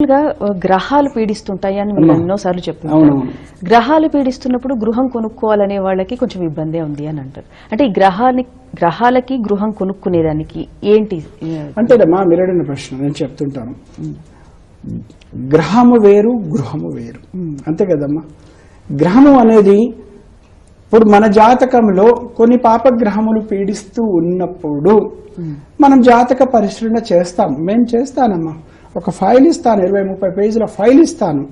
గా గ్రహాలు పీడిస్తుంటాయి అని మీరు ఎన్నోసార్లు చెప్తున్నారు గ్రహాలు పీడిస్తున్నప్పుడు గృహం కొనుక్కోవాలనే వాళ్ళకి కొంచెం ఇబ్బందే ఉంది అని అంటారు. అంటే ఈ గ్రహాన్ని గ్రహాలకి గృహం కొనుక్కునేదానికి ఏంటి అంతేనమ్మా మీరడిన ప్రశ్న నేను చెప్తుంటాను. గ్రహము వేరు గృహము వేరు. అంతే కదమ్మా. గ్రహము అనేది ఇప్పుడు మన జాతకంలో కొన్ని పాపగ్రహములు పీడిస్తూ ఉన్నప్పుడు మనం జాతక పరిశీలన చేస్తాం. మేము చేస్తానమ్మా. ఒక ఫైల్ ఇస్తాను ఇరవై ముప్పై పేజీల ఫైల్ ఇస్తాను.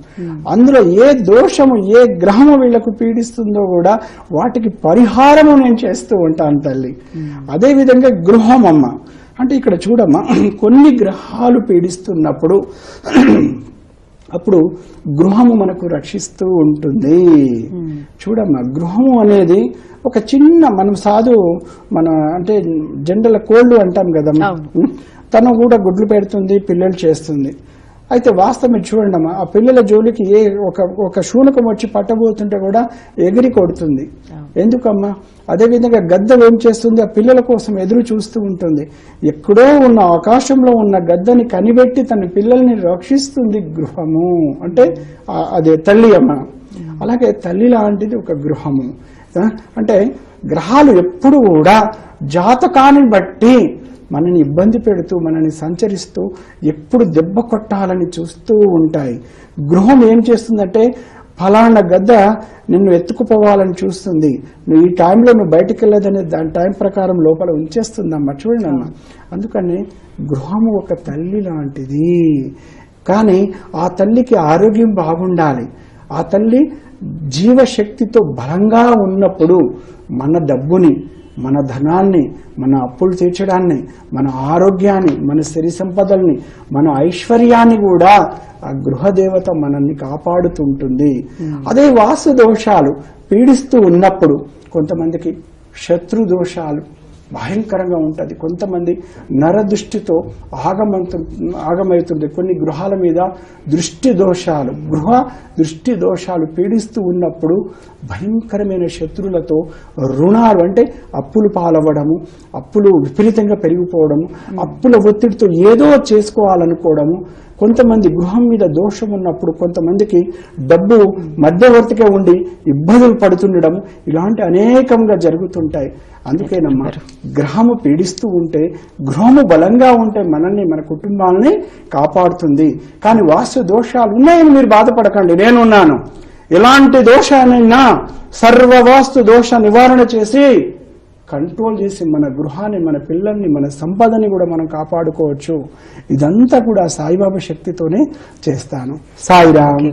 అందులో ఏ దోషము ఏ గ్రహము వీళ్ళకు పీడిస్తుందో కూడా వాటికి పరిహారము నేను చేస్తూ ఉంటాను తల్లి. అదేవిధంగా గృహం అమ్మ అంటే ఇక్కడ చూడమ్మా కొన్ని గ్రహాలు పీడిస్తున్నప్పుడు అప్పుడు గృహము మనకు రక్షిస్తూ ఉంటుంది. చూడమ్మా గృహము అనేది ఒక చిన్న మనం సాధు మన అంటే జనరల్ కోళ్ళు అంటాం కదమ్మా. తను కూడా గుడ్లు పెడుతుంది పిల్లలు చేస్తుంది. అయితే వాస్తవం చూడండి అమ్మా ఆ పిల్లల జోలికి ఏ ఒక ఒక శూనకం వచ్చి పట్టబోతుంటే కూడా ఎగిరి కొడుతుంది. ఎందుకమ్మా? అదేవిధంగా గద్ద ఏం చేస్తుంది? ఆ పిల్లల కోసం ఎదురు చూస్తూ ఉంటుంది. ఎక్కడో ఉన్న ఆకాశంలో ఉన్న గద్దని కనిపెట్టి తన పిల్లల్ని రక్షిస్తుంది గృహము. అంటే అదే తల్లి అమ్మ. అలాగే తల్లి లాంటిది ఒక గృహము. అంటే గ్రహాలు ఎప్పుడు కూడా జాతకాన్ని బట్టి మనని ఇబ్బంది పెడుతూ మనని సంచరిస్తూ ఎప్పుడు దెబ్బ కొట్టాలని చూస్తూ ఉంటాయి. గృహం ఏం చేస్తుందంటే ఫలానా గద్ద నిన్ను ఎత్తుకుపోవాలని చూస్తుంది. నువ్వు ఈ టైంలో నువ్వు బయటికి వెళ్ళదనే దాని టైం ప్రకారం లోపల ఉంచేస్తుందమ్మా. చూడండి అమ్మా. అందుకని గృహము ఒక తల్లి లాంటిది. కానీ ఆ తల్లికి ఆరోగ్యం బాగుండాలి. ఆ తల్లి జీవశక్తితో బలంగా ఉన్నప్పుడు మన డబ్బుని మన ధనాన్ని మన అప్పులు తీర్చడాన్ని మన ఆరోగ్యాన్ని మన సిరి సంపదల్ని మన ఐశ్వర్యాన్ని కూడా ఆ గృహదేవత మనల్ని కాపాడుతుంటుంది. అదే వాసు దోషాలు పీడిస్తూ ఉన్నప్పుడు కొంతమందికి శత్రు దోషాలు భయంకరంగా ఉంటుంది. కొంతమంది నరదృష్టితో ఆగమంతు ఆగమవుతుంది కొన్ని గృహాల మీద దృష్టి దోషాలు గృహ దృష్టి దోషాలు పీడిస్తూ ఉన్నప్పుడు భయంకరమైన శత్రులతో రుణాలు అంటే అప్పులు పాలవ్వడము అప్పులు విపరీతంగా పెరిగిపోవడము అప్పుల ఒత్తిడితో ఏదో చేసుకోవాలనుకోవడము కొంతమంది గృహం మీద దోషం ఉన్నప్పుడు కొంతమందికి డబ్బు మధ్యవర్తిగా ఉండి ఇబ్బందులు పడుతుండడం ఇలాంటి అనేకంగా జరుగుతుంటాయి. అందుకేనమ్మా గ్రహము పీడిస్తూ ఉంటే గృహము బలంగా ఉంటే మనల్ని మన కుటుంబాలని కాపాడుతుంది. కానీ వాస్తు దోషాలు ఉన్నాయని మీరు బాధపడకండి. నేనున్నాను. ఎలాంటి దోషానైనా సర్వవాస్తు దోష నివారణ చేసి కంట్రోల్ చేసి మన గృహాన్ని మన పిల్లల్ని మన సంపదని కూడా మనం కాపాడుకోవచ్చు. ఇదంతా కూడా సాయిబాబా శక్తితోనే చేస్తాను. సాయిరామ్.